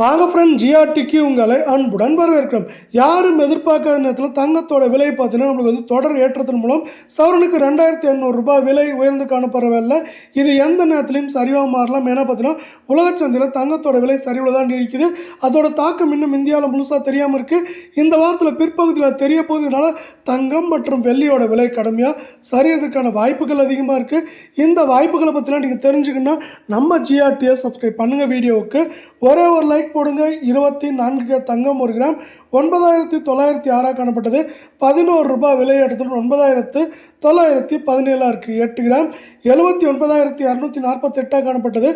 வாங்க ஃப்ரெண்ட் ஜிஆர்டிக்கு உங்களை அன்புடன் வரவேற்கிறோம். யாரும் எதிர்பார்க்காத நேரத்தில் தங்கத்தோட விலை பார்த்தீங்கன்னா நம்மளுக்கு வந்து தொடர் ஏற்றத்தின் மூலம் சவரனுக்கு ரெண்டாயிரத்தி எண்ணூறுரூபா விலை உயர்ந்து காணப்படுறவில்லை இது எந்த நேரத்திலையும் சரிவாக மாறலாம். ஏன்னா பார்த்தீங்கன்னா உலக சந்தையில் தங்கத்தோட விலை சரிவில் தான் இருக்குது. அதோட தாக்கம் இன்னும் இந்தியாவில் முழுசாக தெரியாமல் இருக்குது இந்த வாரத்தில் பிற்பகுதியில் தெரிய போகுதுனால தங்கம் மற்றும் வெள்ளியோட விலை கடுமையாக சரியறதுக்கான வாய்ப்புகள் அதிகமாக இருக்குது இந்த வாய்ப்புகளை பற்றிலாம் நீங்கள் தெரிஞ்சுக்கணுன்னா நம்ம ஜிஆர்டியை சப்ஸ்கிரைப் பண்ணுங்கள் வீடியோவுக்கு. ஒரே ஒரு லைக் போடுங்க. இருபத்தி நான்கு தங்கம் ஒரு கிராம். ஒன்பதாயிரத்தி தொள்ளாயிரத்தி ஆறாக காணப்பட்டது. பதினோரு ரூபாய் விலை ஒன்பதாயிரத்து தொள்ளாயிரத்தி பதினேழாக இருக்குது எட்டு கிராம். எழுபத்தி ஒன்பதாயிரத்தி இரநூத்தி நாற்பத்தெட்டாக காணப்பட்டது.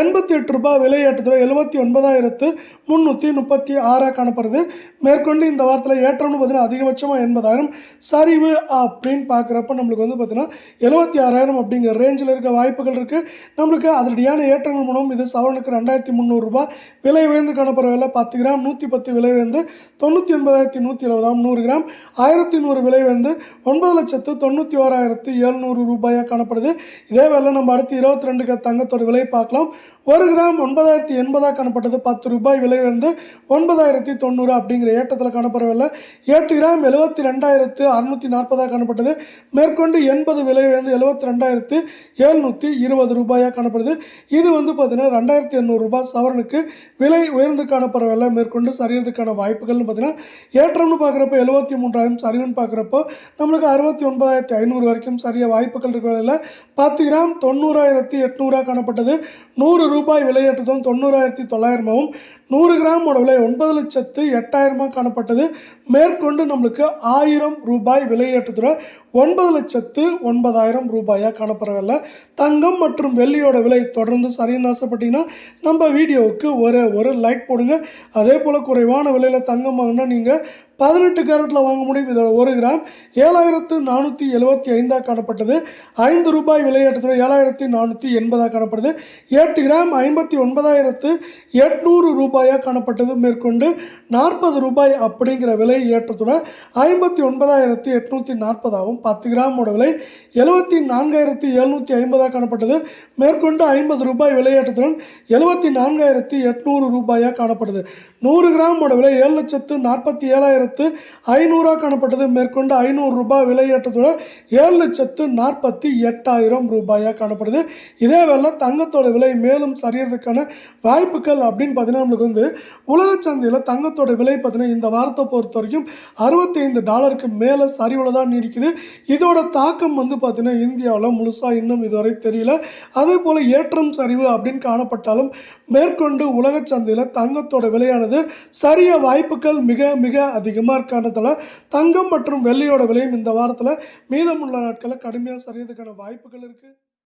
எண்பத்தி எட்டு ரூபாய் விலை எழுபத்தி ஒன்பதாயிரத்து முந்நூற்றி முப்பத்தி ஆறாக காணப்படுது. மேற்கொண்டு இந்த வாரத்தில் ஏற்றம்னு பார்த்தீங்கன்னா அதிகபட்சமாக எண்பதாயிரம். சரிவு அப்படின்னு பார்க்குறப்ப நம்மளுக்கு வந்து பார்த்தீங்கன்னா எழுபத்தி ஆறாயிரம் அப்படிங்கிற ரேஞ்சில் இருக்க வாய்ப்புகள் இருக்குது நம்மளுக்கு அதிரடியான ஏற்றங்கள் மூலம் இது சவரனுக்கு ரெண்டாயிரத்தி முந்நூறுரூபா விலை உயர்ந்து காணப்படுற விலை பத்து கிராம் நூற்றி பத்து விலை வந்து தொண்ணூற்றி ஒன்பதாயிரத்தி நூற்றி எழுபதாம் நூறு கிராம் ஆயிரத்தி நூறு விலை வந்து ஒன்பது லட்சத்து தொண்ணூற்றி ஓராயிரத்து எழுநூறு ரூபாயாக காணப்படுது. இதே வேலை நம்ம அடுத்து இருபத்தி ரெண்டுக்கு தங்கத்தோட விலை பார்க்கலாம். ஒரு கிராம் ஒன்பதாயிரத்தி எண்பதாக காணப்பட்டது. பத்து ரூபாய் விலை வந்து ஒன்பதாயிரத்தி தொண்ணூறு அப்படிங்கிற ஏற்றத்தில் காணப்படவில்லை. எட்டு கிராம் எழுபத்தி ரெண்டாயிரத்து அறுநூற்றி நாற்பதாக காணப்பட்டது. மேற்கொண்டு எண்பது விலை வந்து எழுபத்தி ரெண்டாயிரத்து எழுநூற்றி இருபது ரூபாயாக காணப்படுது. இது வந்து பார்த்தீங்கன்னா ரெண்டாயிரத்தி எண்ணூறுரூபா சவரனுக்கு விலை உயர்ந்து காணப்படவில்லை. மேற்கொண்டு சரியறதுக்கான வாய்ப்புகள்னு பார்த்தீங்கன்னா ஏற்றம்னு பார்க்குறப்ப எழுபத்தி மூன்றாயிரம் சரிவுன்னு பார்க்குறப்போ நம்மளுக்கு அறுபத்தி ஒன்பதாயிரத்தி ஐநூறு வரைக்கும் சரிய வாய்ப்புகள் இருக்கிறதில்ல பத்து கிராம் தொண்ணூறாயிரத்தி எட்நூறாக காணப்பட்டது. நூறு ரூபாய் ரூபாய் விலையேற்றதும் தொண்ணூறாயிரத்தி தொள்ளாயிரமாகவும் நூறு கிராமோட விலை ஒன்பது லட்சத்து எட்டாயிரமாக காணப்பட்டது. மேற்கொண்டு நம்மளுக்கு ஆயிரம் ரூபாய் விலையேற்றத்துடன் ஒன்பது லட்சத்து ஒன்பதாயிரம் ரூபாயாக காணப்படவில்லை. தங்கம் மற்றும் வெள்ளியோட விலை தொடர்ந்து சரின்னு ஆசைப்பட்டீங்கன்னா நம்ம வீடியோவுக்கு ஒரு ஒரு லைக் போடுங்க. அதே போல் குறைவான விலையில் தங்கம் வாங்கினா நீங்கள் பதினெட்டு கேரட்டில் வாங்க முடியும். இதோட ஒரு கிராம் ஏழாயிரத்து நானூற்றி எழுபத்தி ஐந்தாக காணப்பட்டது. ஐந்து ரூபாய் விலையேற்றத்துடன் ஏழாயிரத்தி நானூற்றி எண்பதாக காணப்படுது. எட்டு கிராம் ஐம்பத்தி ஒன்பதாயிரத்து எட்நூறு ரூபாயாக காணப்பட்டது. மேற்கொண்டு நாற்பது ரூபாய் அப்படிங்கிற விலை ஏற்றத்துடன் ஐம்பத்தி ஒன்பதாயிரத்து எட்நூற்றி நாற்பதாகவும் பத்து கிராமோட விலை எழுபத்தி நான்காயிரத்தி எழுநூற்றி ஐம்பதாக காணப்பட்டது. மேற்கொண்டு ஐம்பது ரூபாய் விலையேற்றத்துடன் எழுபத்தி நான்காயிரத்தி எட்நூறு ரூபாயாக காணப்படுது நூறு கிராமோட விலை ஏழு லட்சத்து நாற்பத்தி ஏழாயிரத்து ஐநூறாக காணப்பட்டது. மேற்கொண்டு ஐநூறு ரூபாய் விலையேற்றத்தோட ஏழு லட்சத்து நாற்பத்தி எட்டாயிரம் ரூபாயாக காணப்படுது. இதே வேலை தங்கத்தோட விலை மேலும் சரியறதுக்கான வாய்ப்புகள் அப்படின்னு பார்த்தீங்கன்னா நம்மளுக்கு வந்து உலக சந்தையில் தங்கத்தோட விலை பார்த்தீங்கன்னா இந்த வாரத்தை பொறுத்த வரைக்கும் அறுபத்தைந்து டாலருக்கு மேலே சரி உள்ளதாக நீடிக்குது. இதோட தாக்கம் வந்து பார்த்தீங்கன்னா இந்தியாவில் முழுசாக இன்னும் இதுவரை தெரியல. அதே போல் ஏற்றம் சரிவு அப்படின்னு காணப்பட்டாலும் மேற்கொண்டு உலக சந்தையில் தங்கத்தோட விலையானது சரிய வாய்ப்புகள் மிக மிக அதிகமாக இருக்கானதால தங்கம் மற்றும் வெள்ளியோட விலையும் இந்த வாரத்தில் மீதமுள்ள நாட்களில் கடுமையாக சரியதுக்கான வாய்ப்புகள் இருக்குது